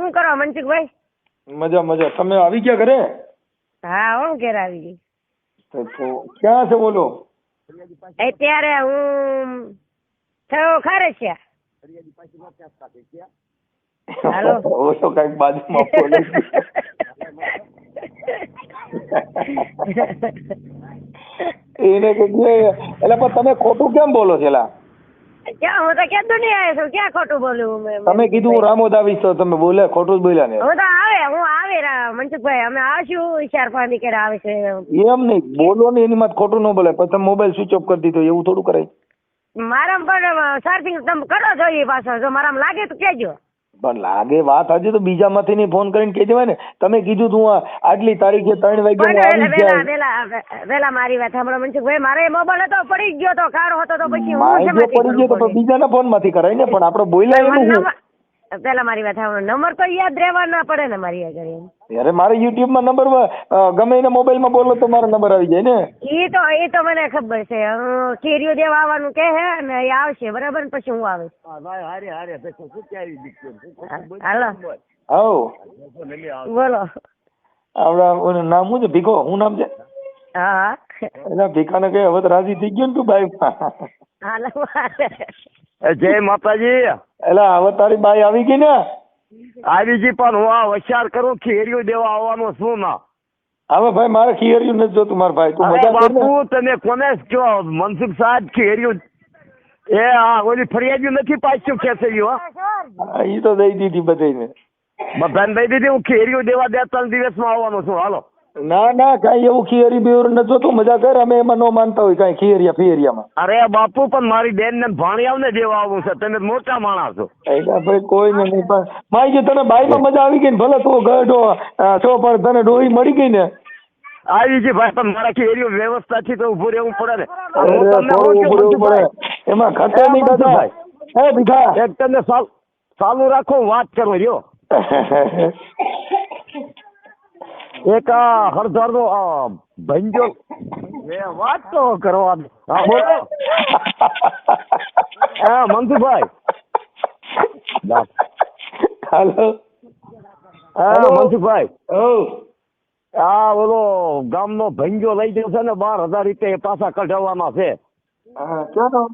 શું કરો મનસુખભાઈ? મજા મજા. તમે આવી ગયા ઘરે? હા હું ઘેર આવી ગઈ. તો ક્યાં છે બોલો? અત્યારે હું થયો ખારસિયા હાલો. ઓછો કંઈક બાજુમાં બોલે એને કે એટલે પણ તમે ખોટું કેમ બોલો છો એલા ક્યાં હું તો ક્યાં દુનિયા છું ક્યાં ખોટું બોલું મેં તમે કીધું હું રામોદ આવીશ તો તમે બોલે ખોટું જ બોલ્યા ને હું તો આવે હું આવે મનસુખભાઈ અમે આવશું ચાર પાંચ નીકળે આવે છે એમ નહીં બોલો ને એની માં ખોટું ન બોલે પછી તમે મોબાઈલ સ્વિચ ઓફ કરી દીધો એવું થોડું કરાય. મારામાં પણ સર્ફિંગ તમે કરો જોઈએ પાછો જો મારામાં લાગે તો કહેજો. પણ લાગે વાત હજી તો બીજામાંથી નહીં ફોન કરીને કહી દેવાય ને. તમે કીધું તું આટલી તારીખે ત્રણ વાગે હું પણ આવી વેલા જાય. વેલા વેલા મારી વાત સાંભળો મનસુખભાઈ. મારે મોબાઈલ હતો પડી ગયો તો કાર હતો તો પછી હું શેમાંથી પડી ગયો તો બીજાના ફોનમાંથી કરાય ને પણ આપણે બોલ્યા એનું પેલા મારી વાત સાંભળો. નંબર તો યાદ રહેવા ના પડે ને મારી આગળ એમ. અરે મારે યુટ્યુબમાં નંબર ગમે એને મોબાઈલમાં બોલો તો મારો નંબર આવી જાય ને. એ તો એ તો મને ખબર છે. કેરીઓ દેવા આવવાનું કે હે ને એ આવશે બરાબર? ને પછી હું આવીશ. હાલો. હવ બોલો. આપડા નામ હું છે? ભીખો? હું નામ છે? હા હા. એના ભીખાને કઈ હવે તો રાજી થઈ ગયો ને તું બાઈ. હાલો જય માતાજી. એટલે હવે તારી બાઈ આવી ગઈ ને? આવી જી પણ હું આ હોશિયાર કરું ખીરિયું દેવા આવવાનો છું ના. હવે ભાઈ મારે ખીયર્યું નથી જોતું મારા ભાઈ. તું મજા બાપુ તમે કોને કહો મનસુખ સાહેબ ખીરિયું એ હા ઓલી ફરિયાદી નથી પાછું ખેંચાયું હા, એ તો દઈ દીધી બધાને બધાને દઈ દીધી હું ખેરિયું દેવા બે ત્રણ દિવસમાં આવવાનો છું હાલો. ના ના કઈ એવું ખીયરી બિયરી ન જોતું. મજા કર અમે એમાં ન માનતા હોય કઈ ખીયરિયા ફિયરિયામાં. અરે બાપુ પણ મારી બેન ને ભાણિયાઓને દેવા આવું છે. તમે મોટા માણસ છો. એટલે ભાઈ કોઈ ને નહીં પણ માઈ જે તને બાઈમાં મજા આવી ગઈ ને ભલે તું ગઢો છો પણ તને ડોહી મળી ગઈ ને. આવી જી ભાઈ પણ મારા ખીરિયું વ્યવસ્થાથી તો ઉભું રહેવું પડે ને. ઉભું રહેવું પડે. એમાં ખતે નહીં દાદા ભાઈ હે બીજા એક તને ચાલુ રાખો વાત કરો રહ્યો એક હળદર નો ભંજો. વાત તો કરવા હા બોલો. હા મનસુખભાઈ હાલો. હા. મનસુખભાઈ આ ઓલો ગામનો ભંજો લઈ ગયો છે ને બાર હજાર રૂપિયા એ પાછા કઢાવવાના છે. હા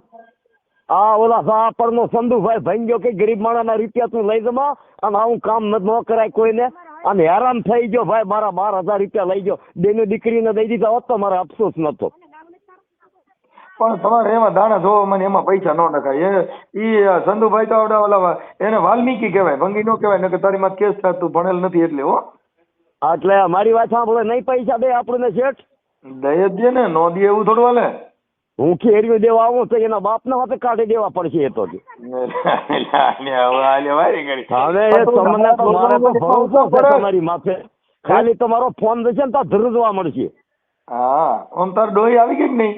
આ ઓલા સાપર નો સંધુભાઈ ભંજો કે ગરીબ માણસના રૂપિયા તું લઈ જમા અને આવું કામ ન ન કરાય કોઈને. અને હેરાન થઈ ગયો ભાઈ મારા બાર હજાર રૂપિયા લઈ ગયો. બેની દીકરીને દઈ દીધા હોત તો મારે અફસોસ નતો પણ તમારે એમાં દાણા જોવા મને એમાં પૈસા ન નખાય. એ ઈ સંધુભાઈ તો આવડા ઓલા એને વાલ્મીકી કહેવાય ભંગી નો કહેવાય નકર તારી માં કેસ થાય તું ભણેલ નથી એટલે હો. એટલે મારી વાત સાંભળે નહીં પૈસા દે આપણને શેઠ. દય જ દે ને નો દે એવું થોડું હાલે. હું કેરીઓ દેવા આવું તો એના બાપના હાથે કાઢી દેવા પડશે એ તો હવે એ તમને તો મારે તો ભરોસો છે તમારી માથે. ખાલી તમારો ફોન જશે ને તો ધ્રુજવા મળશે. હા આમ તાર ડોહી આવી ગઈ કે નહીં?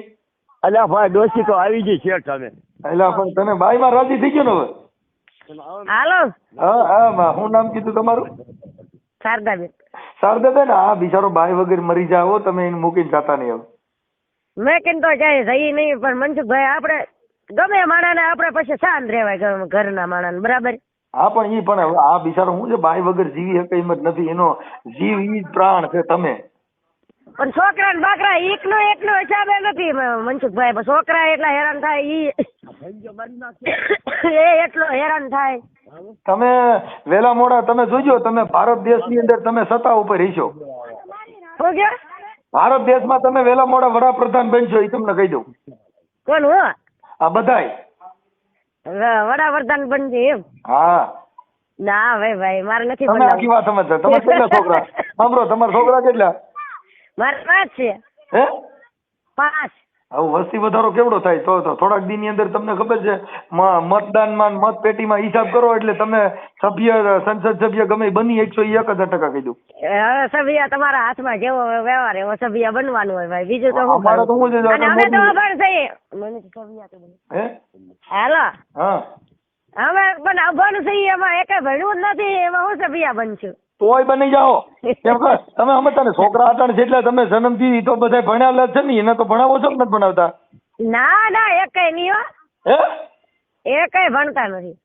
અલ્યા ભાઈ ડોશી તો આવી ગઈ શેઠ હવે. એટલે પણ તને બાઈ માં રાજી થઈ ગયો ને હવે? હાલો. હા હા નામ કીધું તમારું? શારદાબેન. શારદાબેન આ બિચારો બાઈ વગર મરી જાવ તમે એને મૂકીને જતા નહીં હવે. મેં કીધું તો જાય જઈ નહીં પણ મનસુખભાઈ આપણે ગમે માણાને આપણે પછી શાંત રહેવાય ઘર- ઘરના માણાને બરાબર? હા પણ ઈ પણ આ બિચારો હું છે બાઈ વગર જીવી શકે એમ જ નથી. એનો જીવ ઈ પ્રાણ છે તમે. પણ છોકરા ને બાકરા એકનો એકનો હિસાબે નથી મનસુખભાઈ છોકરા એટલા હેરાન થાય ઈ એ એટલો હેરાન થાય. તમે વેલા મોડા તમે જોજો તમે ભારત દેશની અંદર તમે સત્તા ઉપર રહીશો શું કે ભારત દેશમાં તમે વેલા મોડા વડાપ્રધાન બનશો એ તમને કહી દઉં. કોણ હો? આ બધાય. વડાપ્રધાન બનજે એમ? હા. ના ભાઈ ભાઈ મારે નથી તમે આખી વાત સમજતા. તમારે કેટલા છોકરા? સાંભળો તમારા છોકરા કેટલા? મારે પાંચ છે. હે? પાંચ. હવે વસ્તી વધારો કેવડો થાય? તો થોડાક દી ની અંદર તમને ખબર છે મતદાનમાં મતપેટીમાં હિસાબ કરો એટલે તમે સભ્ય સંસદ સભ્ય ગમે બની એકસો એક હજાર ટકા કીધું હવે સભ્ય તમારા હાથમાં જેવો વ્યવહાર એવો સભ્ય બનવાનું હોય ભાઈ. બીજું તો અમારે તો હું અમે તો અભણ છીએ. મને તો સભ્ય તો બને. હે? હાલો. હા. અમે પણ અભણ છીએ એમાં એકે ભણ્યું જ નથી એમાં હું સભ્ય બનશું? તોય બની જાઓ. કેમ કે તમે સમજતા ને છોકરા હતા એટલે તમે જન્મથી તો બધા ભણ્યા છે ને એને તો ભણાવો છો કે નથી ભણાવતા? ના ના એકેય નહીં હો. એ કઈ ભણતા નથી.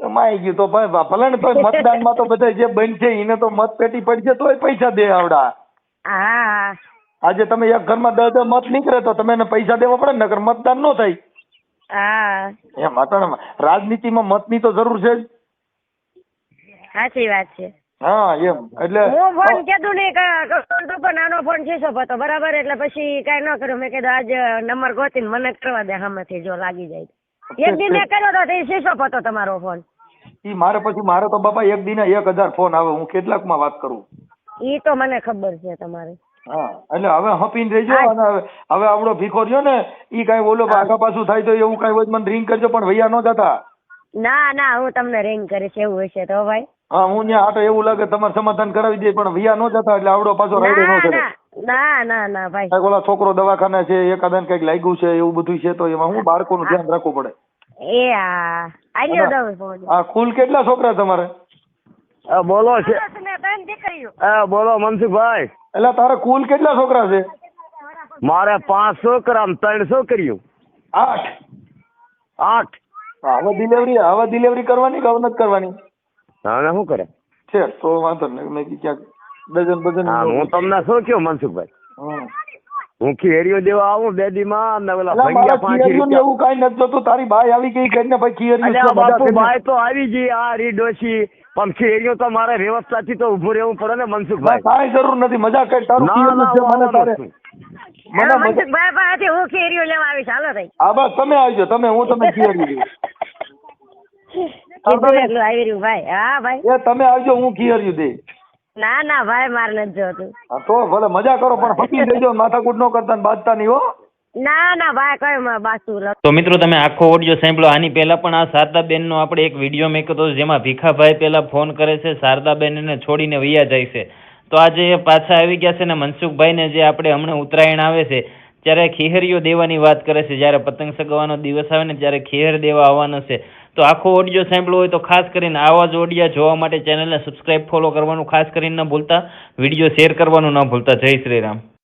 એમાં ગયું તો ભાઈ ભલે ને તોય મતદાનમાં તો બધા જે બનશે એને તો મત પેટી પડશે તોય પૈસા દે આવડા. હા. આજે તમે એક ઘરમાં દસ દસ મત નીકળે તો તમે એને પૈસા દેવા પડે ને નકર મતદાન નો થાય. એમ અટણ રાજનીતિમાં મતની તો જરૂર છે સાચી વાત છે. હા એમ. એટલે હું ફોન કીધું નહીં કે તો પણ નાનો ફોન શીશો હતો બરાબર? એટલે પછી કાઈ ન કર્યું. મેં કીધું આજ નંબર ગોતીને મને કરવા દે સામેથી જો લાગી જાય. એક દી મેં કર્યો તો એ શીશો હતો તમારો ફોન ઈ મારે પછી મારે તો બાપા એક દિને એક હજાર ફોન આવે. હું કેટલાકમાં વાત કરું? ઈ તો મને ખબર છે તમારે. હા એટલે હવે હપીને રહેજો અને હવે હવે આવડો ભીખો રહ્યો ને ઈ કઈ બોલો આગા પાછું થાય તો એવું કઈ હોય મને રિંગ કરજો પણ વૈયા ન જતા. ના ના હું તમને રિંગ કરીશ એવું હશે તો ભાઈ. હા હું ત્યાં આટો એવું લાગે તમારે સમાધાન કરાવી દે પણ વિયા ન જતા એટલે આવડો પાછો રાઈડે ન ચડે. ના ના ના ભાઈ. કાંઈક ઓલા છોકરો દવાખાને છે એકાદન કંઈક લાગ્યું છે એવું બધું છે તો એમાં હું બાળકોનું ધ્યાન રાખવું પડે. એ આ આલ્યો દઉં આ કુલ કેટલા છોકરા તમારે? બોલો છે. બોલો મનસુખભાઈ. એટલે તારે કુલ કેટલા છોકરા છે? મારે પાંચ છોકરા ત્રણ છોકરીઓ. આઠ? આઠ. હવે ડિલિવરી હવે ડિલિવરી કરવાની કે હવે નથી કરવાની? હવે શું કરે? છે તો વાંધો નહીં. મેં ક્યાંક ડઝન બઝન હા હું તમને શું કહ્યું મનસુખભાઈ? હમ. હું ખીરીઓ દેવા આવું બે દી માં ને મારા ભંગ્યા પાંચી ખીયરિયું રૂપિયા. એવું કઈ નથી જોતું. તારી બાઈ આવી ગઈ કરીને ભાઈ બધા બાપુ. ભાઈ તો આવી ગઈ આ રીડોશી પણ ખીરીઓ તો મારે વ્યવસ્થાથી તો ઉભું રહેવું પડે ને મનસુખભાઈ. કાંઈ જરૂર નથી. મજા કઈ તારું ના છે મને તારે મને મનસુખભાઈ પાસેથી હું ખીરીઓ લેવા આવી ચાલો ભાઈ. હા બસ તમે આવજો તમે હું તમે ખીરીઓ એટલું આવી રહ્યું ભાઈ? હા ભાઈ. એ તમે આવજો હું ખીયરિયું દઈશ ના ના ભાઈ મારે નથી જોતું. તો ભલે મજા કરો પણ ફકી દેજો માથાકૂટ નો કરતા ને બાજતા નહીં હો. ના ના ભાઈ કઈ બાસુ તો મિત્રો તમે આખો ઓડિયો સાંભળો. આની પહેલા પણ આ શારદાબેનનો આપણે એક વીડિયો મેં હતો જેમાં ભીખાભાઈ પહેલા ફોન કરે છે શારદાબેન એને છોડીને વૈયા જાય છે. તો આજે પાછા આવી ગયા છે ને મનસુખભાઈને જે આપણે હમણાં ઉત્તરાયણ આવે છે ત્યારે ખીહરીઓ દેવાની વાત કરે છે, જ્યારે પતંગ સગાવાનો દિવસ આવે ને ત્યારે ખીહર દેવા આવવાનો છે, તો આખો ઓડિયો સાંભળવો હોય તો ખાસ કરીને આવા જ ઓડિયા જોવા માટે ચેનલને સબસ્ક્રાઈબ ફોલો કરવાનું ખાસ કરીને ન ભૂલતા વીડિયો શેર કરવાનું ન ભૂલતા. જય શ્રી રામ.